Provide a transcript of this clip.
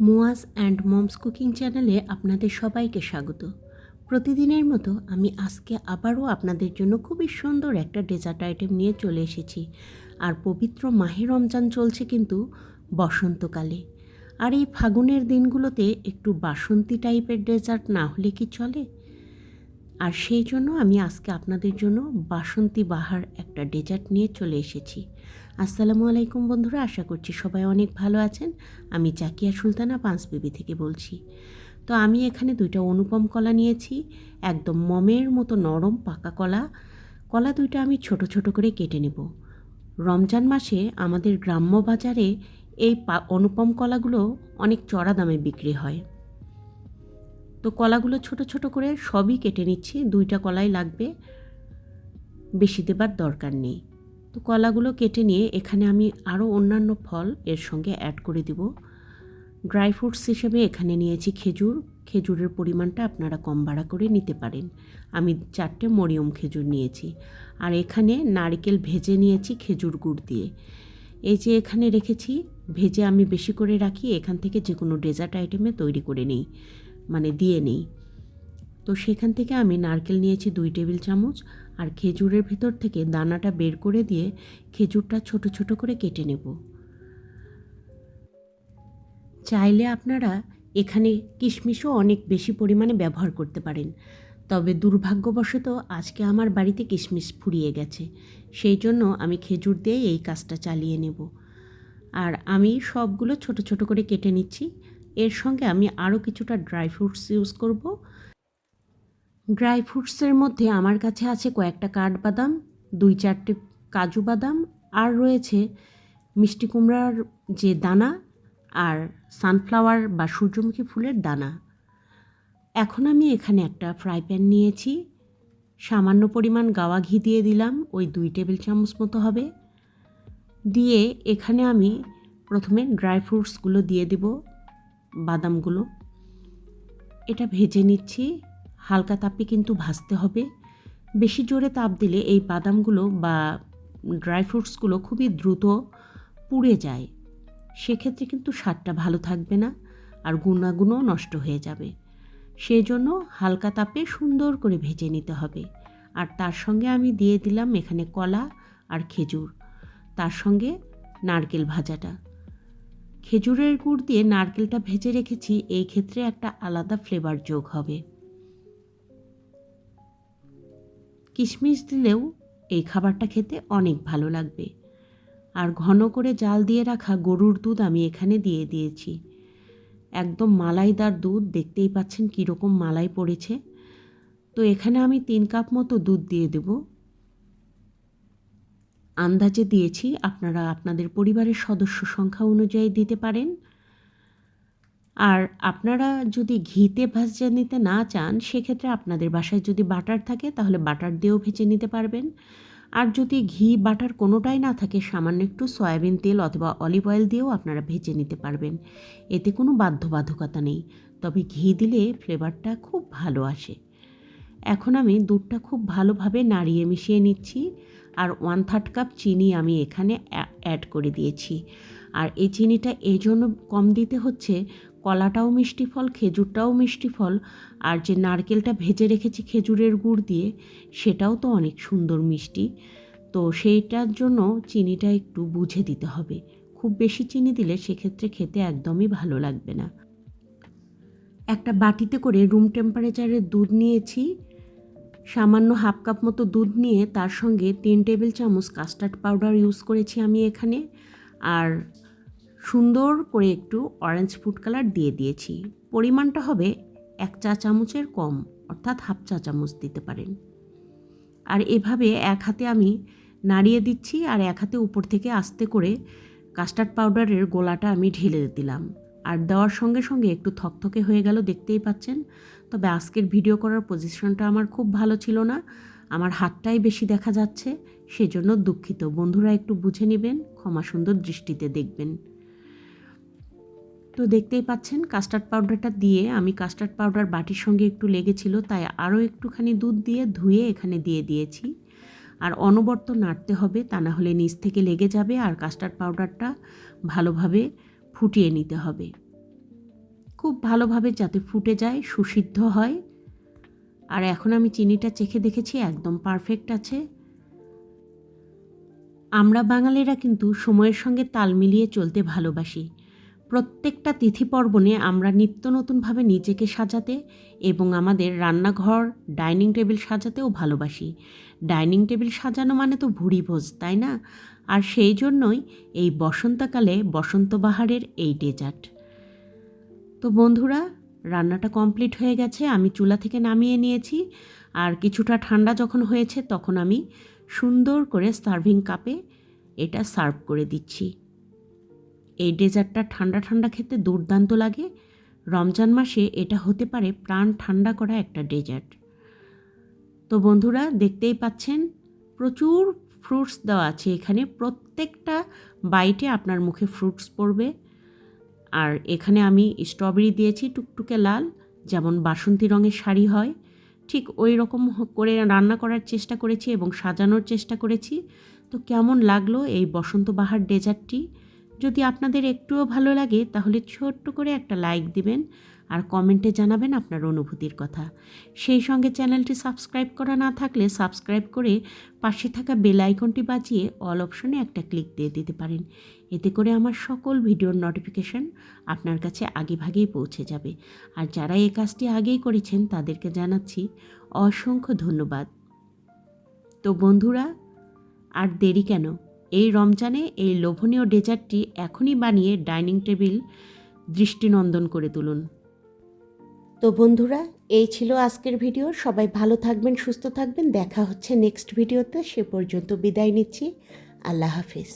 Muaz and moms cooking চ্যানেলে আপনাদের সবাইকে স্বাগত। প্রতিদিনের মতো আমি আজকে আবারও আপনাদের জন্য খুবই সুন্দর একটা ডেজার্ট আইটেম নিয়ে চলে এসেছি। আর পবিত্র মাহে রমজান চলছে কিন্তু বসন্তকালে। আর এই ফাগুনের দিনগুলোতে একটু বাসন্তী টাইপের ডেজার্ট না হলে কি চলে? আর সেই জন্য আমি আজকে আপনাদের জন্য বাসন্তী বাহার একটা ডেজার্ট নিয়ে চলে এসেছি। আসসালামু আলাইকুম বন্ধুরা, আশা করছি সবাই অনেক ভালো আছেন। আমি জাকিয়া সুলতানা পাঁচবিবি থেকে বলছি। তো আমি এখানে দুইটা অনুপম কলা নিয়েছি, একদম মমের মতো নরম পাকা কলা। কলা দুইটা আমি ছোট ছোট করে কেটে নেব। রমজান মাসে আমাদের গ্রাম্য বাজারে এই অনুপম কলাগুলো অনেক চড়া দামে বিক্রি হয়। তো কলাগুলো ছোট ছোট করে সবই কেটে নিচ্ছি, দুইটা কলাই লাগবে, বেশি দেবার দরকার নেই। তো কলাগুলো কেটে নিয়ে এখানে আমি আরও অন্যান্য ফল এর সঙ্গে অ্যাড করে দিব। ড্রাই ফ্রুটস হিসেবে এখানে নিয়েছি খেজুর, খেজুরের পরিমাণটা আপনারা কম বাড়া করে নিতে পারেন। আমি চারটে মরিয়ম খেজুর নিয়েছি। আর এখানে নারকেল ভেজে নিয়েছি খেজুর গুড় দিয়ে। এই যে এখানে রেখেছি, ভেজে আমি বেশি করে রাখি, এখান থেকে যে কোনো ডেজার্ট আইটেমে তৈরি করে নিই। মানে দিয়ে নেই। তো সেখান থেকে আমি নারকেল নিয়েছি দুই টেবিল চামচ আর খেজুরের ভিতর থেকে দানাটা বের করে দিয়ে খেজুরটা ছোট ছোট করে কেটে নেব। চাইলে আপনারা এখানে কিশমিশও অনেক বেশি পরিমাণে ব্যবহার করতে পারেন। তবে দুর্ভাগ্যবশত আজকে আমার বাড়িতে কিশমিশ ফুরিয়ে গেছে। সেই জন্য আমি খেজুর দিয়ে এই কাজটা চালিয়ে নেব। আর আমি সবগুলো ছোট ছোট করে কেটে নিচ্ছি। এর সঙ্গে আমি আরও কিছুটা ড্রাই ফ্রুটস ইউজ করব। ড্রাই ফ্রুটসের মধ্যে আমার কাছে আছে কয়েকটা কাঠবাদাম, দুই চারটে কাজু বাদাম, আর রয়েছে মিষ্টি কুমড়ার যে দানা আর সানফ্লাওয়ার বা সূর্যমুখী ফুলের দানা। এখন আমি এখানে একটা ফ্রাই প্যান নিয়েছি। সামান্য পরিমাণ গাওয়া ঘি দিয়ে দিলাম, ওই দুই টেবিল চামচ মতো হবে। দিয়ে এখানে আমি প্রথমে ড্রাই ফ্রুটসগুলো দিয়ে দিব। বাদামগুলো। এটা ভেজে নিচ্ছি। হালকা তাপে কিন্তু ভাজতে হবে। বেশি জোরে তাপ দিলে এই বাদামগুলো বা ড্রাই ফ্রুটসগুলো খুবই দ্রুত পুড়ে যায়। সেক্ষেত্রে কিন্তু স্বাদটা ভালো থাকবে না আর গুণাগুণও নষ্ট হয়ে যাবে। সেই জন্য হালকা তাপে সুন্দর করে ভেজে নিতে হবে। আর তার সঙ্গে আমি দিয়ে দিলাম এখানে কলা আর খেজুর। তার সঙ্গে নারকেল ভাজাটা। খেজুরের গুড় দিয়ে নারকেলটা ভেজে রেখেছি, এই ক্ষেত্রে একটা আলাদা ফ্লেভার যোগ হবে। কিশমিশ দিলেও এই খাবারটা খেতে অনেক ভালো লাগবে। আর ঘন করে জাল দিয়ে রাখা গরুর দুধ আমি এখানে দিয়ে দিয়েছি। একদম মালাইদার দুধ, দেখতেই পাচ্ছেন কীরকম মালাই পড়েছে। তো এখানে আমি তিন কাপ মতো দুধ দিয়ে দেব। আন্দাজে দিয়েছি আপনারা আপনাদের পরিবারের সদস্য সংখ্যা অনুযায়ী দিতে পারেন। আর আপনারা যদি ঘিতে ভাজে নিতে না চান, সেক্ষেত্রে আপনাদের বাসায় যদি বাটার থাকে, তাহলে বাটার দিয়েও ভেজে নিতে পারবেন। আর যদি ঘি, বাটার কোনোটাই না থাকে, সামান্য একটু সয়াবিন তেল অথবা অলিভ অয়েল দিয়েও আপনারা ভেজে নিতে পারবেন। এতে কোনো বাধ্যবাধকতা নেই। তবে ঘি দিলে ফ্লেভারটা খুব ভালো আসে। এখন আমি দুধটা খুব ভালোভাবে নাড়িয়ে মিশিয়ে নিচ্ছি আর ওয়ান থার্ড কাপ চিনি আমি এখানে অ্যাড করে দিয়েছি। আর এই চিনিটা এই জন্য কম দিতে হচ্ছে, কলাটাও মিষ্টি ফল, খেজুরটাও মিষ্টি ফল, আর যে নারকেলটা ভেজে রেখেছি খেজুরের গুড় দিয়ে, সেটাও তো অনেক সুন্দর মিষ্টি। তো সেইটার জন্য চিনিটা একটু বুঝে দিতে হবে। খুব বেশি চিনি দিলে সেক্ষেত্রে খেতে একদমই ভালো লাগবে না। একটা বাটিতে করে রুম টেম্পারেচারের দুধ নিয়েছি। সামান্য হাফ কাপ মতো দুধ নিয়ে তার সঙ্গে তিন টেবিল চামচ কাস্টার্ড পাউডার ইউজ করেছি আমি এখানে। আর সুন্দর করে একটু অরেঞ্জ ফুড কালার দিয়ে দিয়েছি। পরিমাণটা হবে এক চা চামচের কম, অর্থাৎ হাফ চা চামচ দিতে পারেন। আর এভাবে এক হাতে আমি নাড়িয়ে দিচ্ছি আর এক হাতে উপর থেকে আস্তে করে কাস্টার্ড পাউডারের গোলাটা আমি ঢেলে দিলাম। আর দেওয়ার সঙ্গে সঙ্গে একটু থকথকে হয়ে গেল, দেখতেই পাচ্ছেন। তবে আজকের ভিডিও করার পজিশনটা আমার খুব ভালো ছিল না। আমার হাতটাই বেশি দেখা যাচ্ছে, সেজন্য দুঃখিত। বন্ধুরা, একটু বুঝে নেবেন, ক্ষমা সুন্দর দৃষ্টিতে দেখবেন। তো দেখতেই পাচ্ছেন কাস্টার্ড পাউডারটা দিয়ে আমি কাস্টার্ড পাউডার বাটির সঙ্গে একটু লেগেছিল, তাই আরও একটুখানি দুধ দিয়ে ধুয়ে এখানে দিয়ে দিয়েছি। আর অনবর্ত নাড়তে হবে, তা না হলে নিচ থেকে লেগে যাবে। আর কাস্টার্ড পাউডারটা ভালোভাবে ফুটিয়ে নিতে হবে। খুব ভালোভাবে যাতে ফুটে যায়, সুসিদ্ধ হয়। আর এখন আমি চিনিটা চেখে দেখেছি, একদম পারফেক্ট আছে। আমরা বাঙালিরা কিন্তু সময়ের সঙ্গে তাল মিলিয়ে চলতে ভালোবাসি। প্রত্যেকটা তিথি পার্বণে আমরা নিত্য নতুনভাবে নিজেকে সাজাতে এবং আমাদের রান্নাঘর, ডাইনিং টেবিল সাজাতেও ভালোবাসি। ডাইনিং টেবিল সাজানো মানে তো ভুড়ি ভোজ, তাই না? আর সেই জন্যই এই বসন্তকালে বসন্তবাহারের এই ডেজার্ট। তো বন্ধুরা, রান্নাটা কমপ্লিট হয়ে গেছে, আমি চুলা থেকে নামিয়ে নিয়েছি। আর কিছুটা ঠান্ডা যখন হয়েছে, তখন আমি সুন্দর করে সার্ভিং কাপে এটা সার্ভ করে দিচ্ছি। এই ডেজার্টটা ঠান্ডা ঠান্ডা খেতে দুর্দান্ত লাগে। রমজান মাসে এটা হতে পারে প্রাণ ঠান্ডা করা একটা ডেজার্ট। তো বন্ধুরা দেখতেই পাচ্ছেন, প্রচুর ফ্রুটস দেওয়া আছে এখানে। প্রত্যেকটা বাইটে আপনার মুখে ফ্রুটস পড়বে। আর এখানে আমি স্ট্রবেরি দিয়েছি টুকটুকে লাল, যেমন বাসন্তী রঙের শাড়ি হয়। ঠিক ওই রকম করে রান্না করার চেষ্টা করেছি এবং সাজানোর চেষ্টা করেছি। তো কেমন লাগল এই বসন্ত বাহার ডেজার্টটি যদি আপনাদের একটুও ভালো লাগে তাহলে ছোট্ট করে একটা লাইক দিবেন। আর কমেন্টে জানাবেন আপনার অনুভূতির কথা। সেই সঙ্গে চ্যানেলটি সাবস্ক্রাইব করা না থাকলে সাবস্ক্রাইব করে পাশে থাকা বেল আইকনটি বাজিয়ে অল অপশনে একটা ক্লিক দিয়ে দিতে পারেন। এতে করে আমার সকল ভিডিওর নোটিফিকেশন আপনার কাছে আগেভাগেই পৌঁছে যাবে। আর যারা এই কাজটি আগেই করেছেন তাদেরকে জানাচ্ছি অসংখ্য ধন্যবাদ। তো বন্ধুরা, আর দেরি কেন? এই রমজানে এই লোভনীয় ডেজার্টটি এখনই বানিয়ে ডাইনিং টেবিল দৃষ্টিনন্দন করে তুলুন। তো বন্ধুরা, এই ছিল আজকের ভিডিও। সবাই ভালো থাকবেন, সুস্থ থাকবেন। দেখা হচ্ছে নেক্সট ভিডিওতে। সে পর্যন্ত বিদায় নিচ্ছি। আল্লাহ হাফিজ।